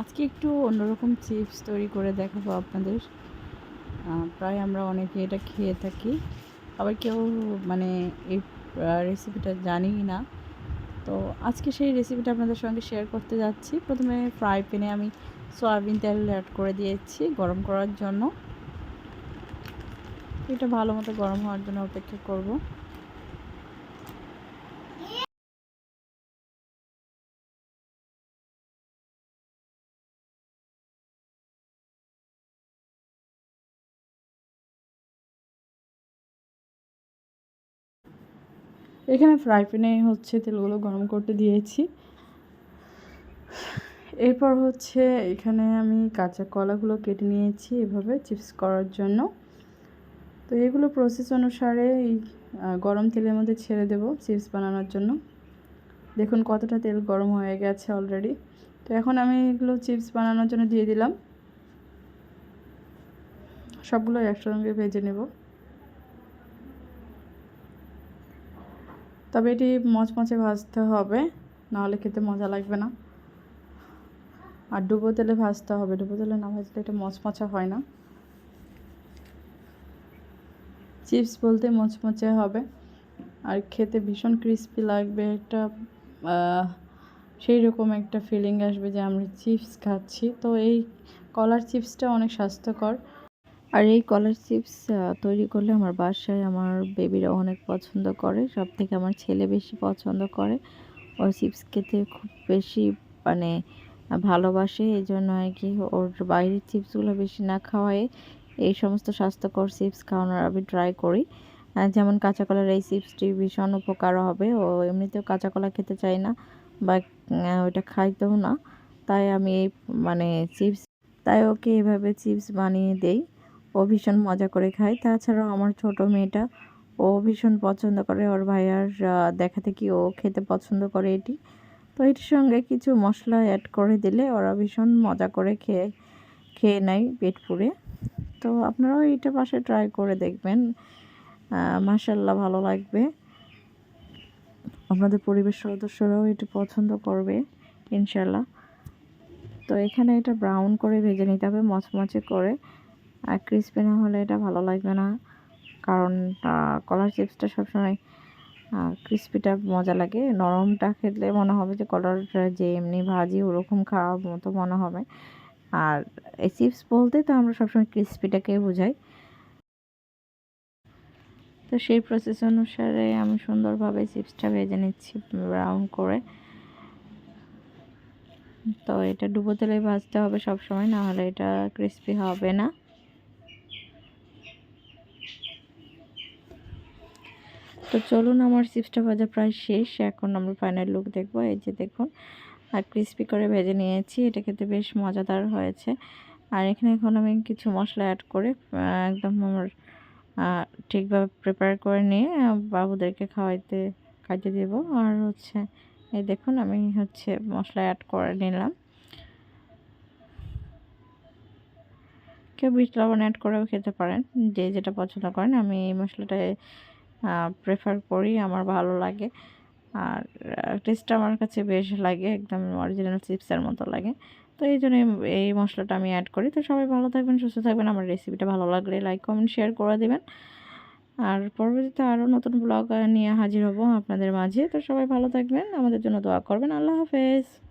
আজকে একটু অন্যরকম চিপস তৈরি করে দেখাবো আপনাদের। প্রায় আমরা অনেকে এটা খেয়ে থাকি। আবার কেউ মানে এই রেসিপিটা জানি না। তো আজকে সেই রেসিপিটা আপনাদের সঙ্গে শেয়ার করতে যাচ্ছি। প্রথমে ফ্রাই প্যানে আমি সয়াবিন তেল অ্যাড করে দিয়েছি গরম করার জন্য। এটা ভালো মতো গরম হওয়ার জন্য অপেক্ষা করব। এখানে ফ্রাই প্যানে হচ্ছে তেলগুলো গরম করতে দিয়েছি। এরপর হচ্ছে এখানে আমি কাঁচা কলাগুলো কেটে নিয়েছি এভাবে চিপস করার জন্য। তো এগুলো প্রসেস অনুসারে এই গরম তেলের মধ্যে ছেড়ে দেব চিপস বানানোর জন্য। দেখুন কতটা তেল গরম হয়ে গেছে অলরেডি তো এখন আমি এগুলো চিপস বানানোর জন্য দিয়ে দিলাম। সবগুলো একসঙ্গে ভেজে নেব। তবে এটি মচমচে ভাজতে হবে, নাহলে খেতে মজা লাগবে না। আর ডুবো তেলে ভাজতে হবে, ডুবো তেলে না ভাজলে এটা মচমচা হয় না। চিপস বলতে মচমচে হবে, আর খেতে ভীষণ ক্রিস্পি লাগবে, একটা সেই রকম একটা ফিলিং আসবে যে আমরা চিপস খাচ্ছি। তো এই কলার চিপসটা অনেক স্বাস্থ্যকর আর এই কলার চিপস তৈরি করলে আমার বাসায় আমার বেবিরা অনেক পছন্দ করে। সব থেকে আমার ছেলে বেশি পছন্দ করে। ওর চিপস খেতে খুব বেশি মানে ভালোবাসে। এই জন্য আর কি ওর বাইরের চিপসগুলো বেশি না খাওয়ায় এই সমস্ত স্বাস্থ্যকর চিপস খাওয়ানোর আমি ট্রাই করি। যেমন কাঁচা কলার এই চিপসটি ভীষণ উপকার হবে। ও এমনিতেও কাঁচা কলা খেতে চাই না, বা ওইটা খাইতেও না। তাই আমি এই মানে চিপস, তাই ওকে এভাবে চিপস বানিয়ে দেই। ও ভীষণ মজা করে খায়। তাছাড়াও আমার ছোট মেয়েটা, ও ভীষণ পছন্দ করে। ওর ভাইয়ার দেখা থেকে ও খেতে পছন্দ করে এটি। তো এটির সঙ্গে কিছু মশলা অ্যাড করে দিলে ওরা ভীষণ মজা করে খেয়ে খেয়ে নেয় পেট পুড়ে। তো আপনারাও এইটা পাশে ট্রাই করে দেখবেন। মাসাল্লাহ ভালো লাগবে। আপনাদের পরিবেশ সদস্যরাও এটি পছন্দ করবে ইনশাল্লাহ তো এখানে এটা ব্রাউন করে ভেজে নিতে হবে, মচমচে করে। আর ক্রিসপি না হলে এটা ভালো লাগবে না। কারণ কলার চিপসটা সবসময় ক্রিসপিটা মজা লাগে। নরমটা খেলে মনে হবে যে কলার যে এমনি ভাজি ওরকম খাওয়ার মতো মনে হবে। আর এই চিপস বলতে তো আমরা সবসময় ক্রিসপিটাকে বোঝাই। তো সেই প্রসেস অনুসারে আমি সুন্দরভাবে চিপসটা ভেজে নিচ্ছি ব্রাউন করে। তো এটা ডুবো তেলে ভাজতে হবে সব সময় না হলে এটা ক্রিসপি হবে না। তো চলুন আমার চিপসটা ভাজা প্রায় শেষ। এখন আমরা ফাইনাল লুক দেখব। এই যে দেখুন, আর ক্রিস্পি করে ভেজে নিয়েছি। এটা খেতে বেশ মজাদার হয়েছে। আর এখানে এখন আমি কিছু মশলা অ্যাড করে একদম আমার ঠিকভাবে প্রিপেয়ার করে নিয়ে বাবুদেরকে খাওয়াইতে, খাইতে দেব। আর হচ্ছে, এই দেখুন, আমি হচ্ছে মশলা অ্যাড করে নিলাম। কেউ বিট লবণ অ্যাড করেও খেতে পারেন। যে যেটা পছন্দ করেন, আমি এই মশলাটায় প্রেফার করি, আমার ভালো লাগে। আর টেস্টটা আমার কাছে বেশ লাগে, একদম অরিজিনাল চিপসের মতো লাগে। তো এই জন্য এই মশলাটা আমি অ্যাড করি। তো সবাই ভালো থাকবেন, সুস্থ থাকবেন, আমার রেসিপিটা ভালো লাগলে লাইক কমেন্ট শেয়ার করে দেবেন। আর পরবর্তীতে আরও নতুন ব্লগ নিয়ে হাজির হব আপনাদের মাঝে। তো সবাই ভালো থাকবেন, আমাদের জন্য দোয়া করবেন। আল্লাহ হাফেজ।